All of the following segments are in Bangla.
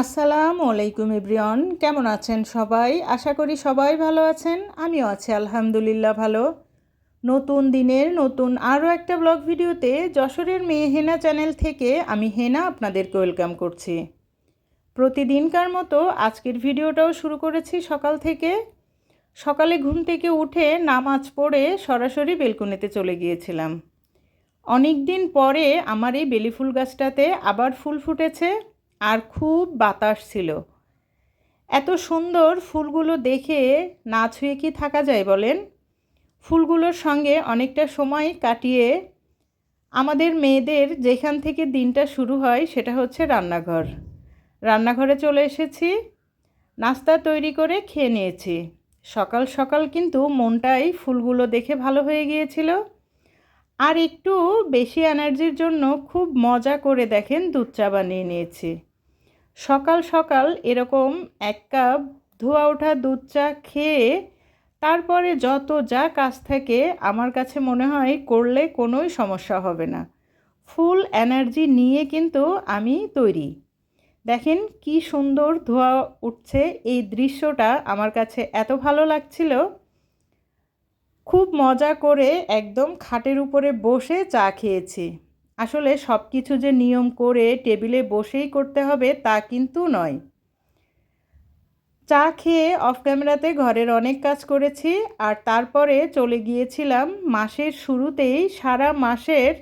আসসালামু আলাইকুম এভরিওয়ান, কেমন আছেন সবাই? আশা করি সবাই ভালো আছেন, আমিও আছি আলহামদুলিল্লাহ ভালো। নতুন দিনের নতুন আরও একটা ব্লগ ভিডিওতে যশোরের মেয়ে হেনা চ্যানেল থেকে আমি হেনা আপনাদেরকে ওয়েলকাম করছি। প্রতিদিনকার মতো আজকের ভিডিওটাও শুরু করেছি সকাল থেকে। সকালে ঘুম থেকে উঠে নামাজ পড়ে সরাসরি বেলকুনিতে চলে গিয়েছিলাম। অনেক দিন পরে আমার এই বেলি ফুল গাছটাতে আবার ফুল ফুটেছে। আর খুব বাতাস ছিল। এত সুন্দর ফুলগুলো দেখে না ছুঁয়ে কি থাকা যায় বলেন? ফুলগুলোর সঙ্গে অনেকটা সময় কাটিয়ে আমাদের মেয়েদের যেখান থেকে দিনটা শুরু হয় সেটা হচ্ছে রান্নাঘর। রান্নাঘরে চলে এসেছি, নাস্তা তৈরি করে খেয়ে নিয়েছি। সকাল সকাল কিন্তু মনটাই ফুলগুলো দেখে ভালো হয়ে গিয়েছিল। আর একটু বেশি এনার্জির জন্য খুব মজা করে দেখেন দুধ চা বানিয়ে নিয়েছি। সকাল সকাল এরকম এক কাপ ধোয়া ওঠা দুধ চা খেয়ে তারপরে যত যা কাজ থাকে, আমার কাছে মনে হয় করলে কোনোই সমস্যা হবে না। ফুল এনার্জি নিয়ে কিন্তু আমি তৈরি। দেখেন কি সুন্দর ধোয়া উঠছে, এই দৃশ্যটা আমার কাছে এত ভালো লাগছিল। খুব মজা করে একদম খাটের উপরে বসে চা খেয়েছি। আসলে সব কিছু যে নিয়ম করে টেবিলে বসেই করতে হবে তা কিন্তু নয়। চা খেয়ে অফ ক্যামেরাতে ঘরের অনেক কাজ করেছি আর তারপরে চলে গিয়েছিলাম মাসের শুরুতেই সারা মাসের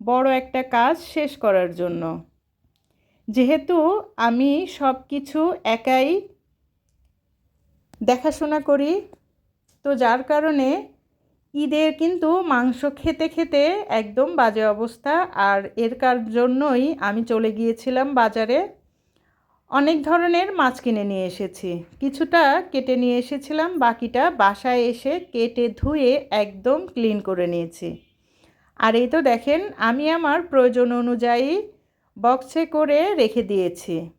বড় একটা কাজ শেষ করার জন্য। যেহেতু আমি সব কিছু একাই দেখাশোনা করি, তো যার কারণে ঈদের কিন্তু মাংস খেতে খেতে একদম বাজে অবস্থা। আর এর কার জন্যই আমি চলে গিয়েছিলাম বাজারে। অনেক ধরনের মাছ কিনে নিয়ে এসেছি। কিছুটা কেটে নিয়ে এসেছিলাম, বাকিটা বাসায় এসে কেটে ধুয়ে একদম ক্লিন করে নিয়েছি। আর এই তো দেখেন, আমি আমার প্রয়োজন অনুযায়ী বক্সে করে রেখে দিয়েছি।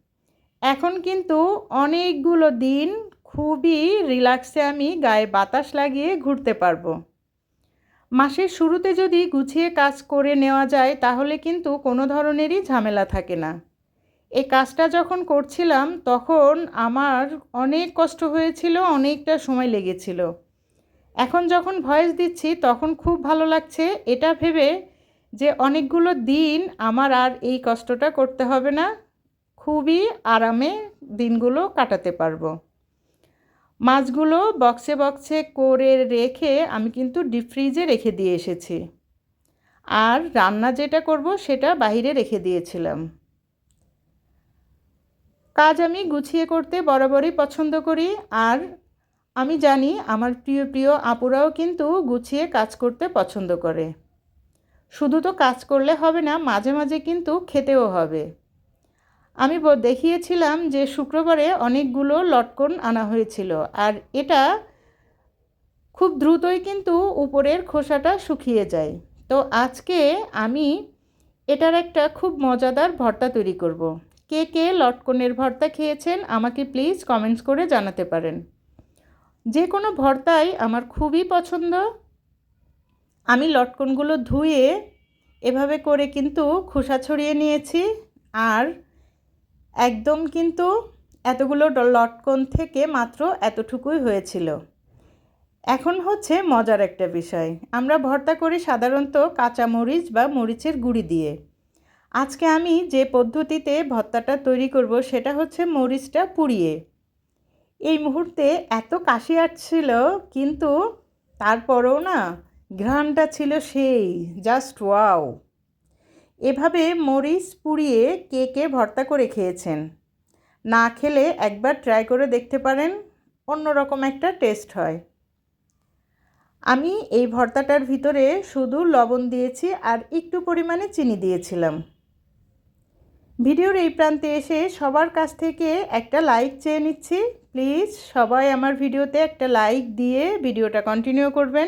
এখন কিন্তু অনেকগুলো দিন খুবই রিল্যাক্সে আমি গায়ে বাতাস লাগিয়ে ঘুরতে পারব। মাসের শুরুতে যদি গুছিয়ে কাজ করে নেওয়া যায়, তাহলে কিন্তু কোনো ধরনেরই ঝামেলা থাকে না। এই কাজটা যখন করছিলাম, তখন আমার অনেক কষ্ট হয়েছিল, অনেকটা সময় লেগেছিল। এখন যখন ভয়েস দিচ্ছি, তখন খুব ভালো লাগছে। এটা ভেবে যে অনেকগুলো দিন আমার আর এই কষ্টটা করতে হবে না। খুবই আরামে দিনগুলো কাটাতে পারব। মাছগুলো বক্সে বক্সে করে রেখে আমি কিন্তু ডিপ ফ্রিজে রেখে দিয়ে এসেছি। আর রান্না যেটা করব সেটা বাহিরে রেখে দিয়েছিলাম। কাজ আমি গুছিয়ে করতে বরাবরই পছন্দ করি আর আমি জানি আমার প্রিয় প্রিয় আপুরাও কিন্তু গুছিয়ে কাজ করতে পছন্দ করে। শুধু তো কাজ করলে হবে না, মাঝে মাঝে কিন্তু খেতেও হবে। আমি দেখিয়েছিলাম যে শুক্রবারে অনেকগুলো লটকন আনা হয়েছিল, আর এটা খুব দ্রুতই কিন্তু উপরের খোসাটা শুকিয়ে যায়। তো আজকে আমি এটার একটা খুব মজাদার ভর্তা তৈরি করব। কে কে লটকনের ভর্তা খেয়েছেন আমাকে প্লিজ কমেন্টস করে জানাতে পারেন। যে কোনো ভর্তাই আমার খুবই পছন্দ। আমি লটকনগুলো ধুয়ে এভাবে করে কিন্তু খোসা ছড়িয়ে নিয়েছি, আর একদম কিন্তু এতগুলো লটকন থেকে মাত্র এতটুকুই হয়েছিল। এখন হচ্ছে মজার একটা বিষয়। আমরা ভর্তা করি সাধারণত কাঁচা মরিচ বা মরিচের গুঁড়ি দিয়ে। আজকে আমি যে পদ্ধতিতে ভর্তাটা তৈরি করব সেটা হচ্ছে মরিচটা পুড়িয়ে। এই মুহূর্তে এত কাশি আসছিল, কিন্তু তারপরেও না ঘ্রাণটা ছিল সেই জাস্ট ওয়াও এভাবে মরিচ পুড়িয়ে কে কে ভর্তা করে খেয়েছেন। না খেলে একবার ট্রাই করে দেখতে পারেন, অন্যরকম একটা টেস্ট হয়। আমি এই ভর্তাটার ভিতরে শুধু লবণ দিয়েছি আর একটু পরিমাণে চিনি দিয়েছিলাম। ভিডিওর এই প্রান্তে এসে সবার কাছ থেকে একটা লাইক চেয়ে নিচ্ছি। প্লিজ সবাই আমার ভিডিওতে একটা লাইক দিয়ে ভিডিওটা কন্টিনিউ করবেন।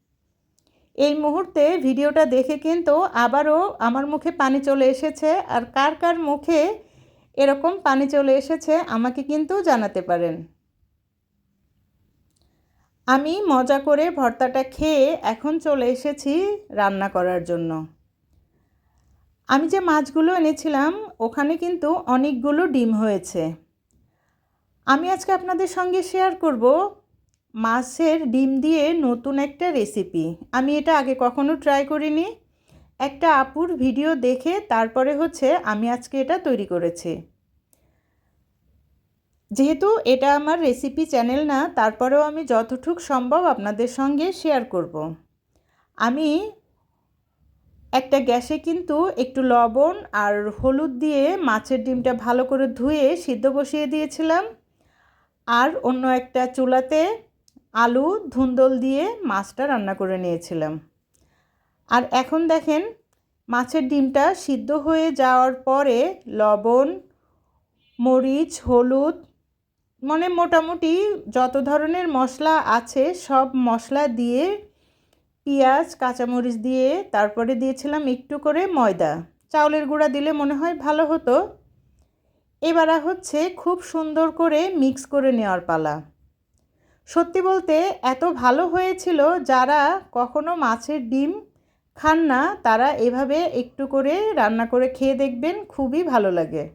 এই মুহূর্তে ভিডিওটা দেখে কিন্তু আবারও আমার মুখে পানি চলে এসেছে আর কার কার মুখে এরকম পানি চলে এসেছে আমাকে কিন্তু জানাতে পারেন। আমি মজা করে ভর্তাটা খেয়ে এখন চলে এসেছি রান্না করার জন্য। আমি যে মাছগুলো এনেছিলাম, ওখানে কিন্তু অনেকগুলো ডিম হয়েছে। আমি আজকে আপনাদের সঙ্গে শেয়ার করব মাছের ডিম দিয়ে নতুন একটা রেসিপি আমি এটা আগে কখনো ট্রাই করিনি। একটা আপুর ভিডিও দেখে তারপরে হচ্ছে আমি আজকে এটা তৈরি করেছি। যেহেতু এটা আমার রেসিপি চ্যানেল না, তারপরেও আমি যতটুক সম্ভব আপনাদের সঙ্গে শেয়ার করব। আমি একটা গ্যাসে কিন্তু একটু লবণ আর হলুদ দিয়ে মাছের ডিমটা ভালো করে ধুয়ে সিদ্ধ বসিয়ে দিয়েছিলাম। আর অন্য একটা চুলাতে আলু, ধুন্দল দিয়ে মাছটা রান্না করে নিয়েছিলাম। আর এখন দেখেন, মাছের ডিমটা সিদ্ধ হয়ে যাওয়ার পরে লবণ, মরিচ, হলুদ মানে মোটামুটি যত ধরনের মশলা আছে সব মশলা দিয়ে পেঁয়াজ, কাঁচামরিচ দিয়ে তারপরে দিয়েছিলাম একটু করে ময়দা। চাউলের গুঁড়া দিলে মনে হয় ভালো হতো। এবারা হচ্ছে খুব সুন্দর করে মিক্স করে নেওয়ার পালা। সত্যি বলতে এত ভালো হয়েছিল যারা কখনো মাছের ডিম খান না, তারা এভাবে একটু করে রান্না করে খেয়ে দেখবেন, খুবই ভালো লাগে।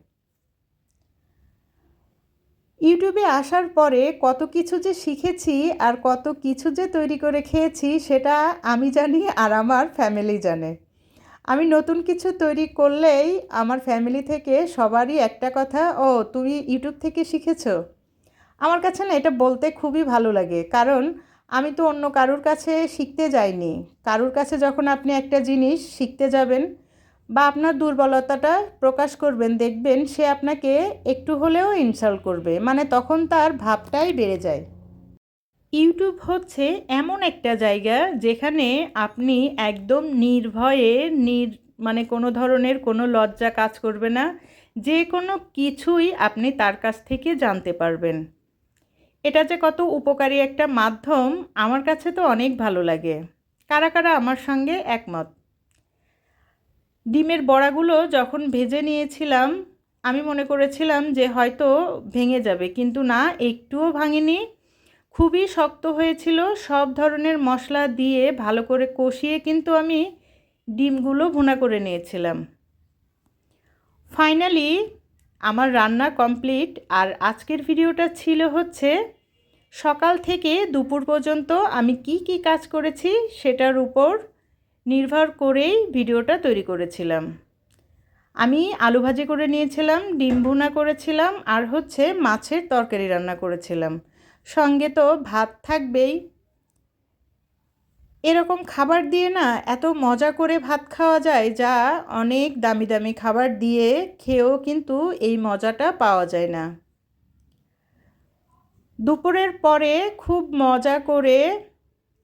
ইউটিউবে আসার পরে কত কিছু যে শিখেছি আর কত কিছু যে তৈরি করে খেয়েছি, সেটা আমি জানি আর আমার ফ্যামিলি জানে। আমি নতুন কিছু তৈরি করলেই আমার ফ্যামিলি থেকে সবারই একটা কথা, ও, তুমি ইউটিউব থেকে শিখেছো? আমার কাছে না এটা বলতে খুবই ভালো লাগে। কারণ আমি তো অন্য কারুর কাছে শিখতে যাইনি। কারুর কাছে যখন আপনি একটা জিনিস শিখতে যাবেন বা আপনার দুর্বলতাটা প্রকাশ করবেন, দেখবেন সে আপনাকে একটু হলেও ইনসাল্ট করবে। মানে তখন তার ভাবটাই বেড়ে যায়। ইউটিউব হচ্ছে এমন একটা জায়গা যেখানে আপনি একদম নির্ভয়ে, নির মানে কোনো ধরনের কোনো লজ্জা কাজ করবে না। যে কোনো কিছুই আপনি তার কাছ থেকে জানতে পারবেন। এটা যে কত উপকারী একটা মাধ্যম, আমার কাছে তো অনেক ভালো লাগে। কারা কারা আমার সঙ্গে একমত? ডিমের বড়াগুলো যখন ভেজে নিয়েছিলাম, আমি মনে করেছিলাম যে হয়তো ভেঙে যাবে, কিন্তু না, একটুও ভাঙেনি। খুবই শক্ত হয়েছিল, সব ধরনের মশলা দিয়ে ভালো করে কষিয়ে কিন্তু আমি ডিমগুলো ভুনা করে নিয়েছিলাম। ফাইনালি আমার রান্না কমপ্লিট আর আজকের ভিডিওটা ছিল হচ্ছে সকাল থেকে দুপুর পর্যন্ত আমি কি কি কাজ করেছি সেটার উপর নির্ভর করেই ভিডিওটা তৈরি করেছিলাম। আমি আলু ভাজি করে নিয়েছিলাম, ডিম ভুনা করেছিলাম আর হচ্ছে মাছের তরকারি রান্না করেছিলাম। সঙ্গে তো ভাত থাকবেই। এরকম খাবার দিয়ে না এত মজা করে ভাত খাওয়া যায় যা অনেক দামি দামি খাবার দিয়ে খেয়েও কিন্তু এই মজাটা পাওয়া যায় না। দুপুরের পরে খুব মজা করে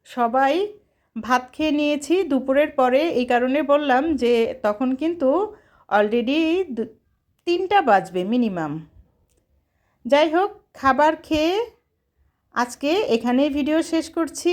সবাই ভাত খেয়ে নিয়েছি। দুপুরের পরে এই কারণে বললাম যে তখন কিন্তু অলরেডি তিনটা বাজবে মিনিমাম। যাই হোক, খাবার খেয়ে আজকে এখানেই ভিডিও শেষ করছি।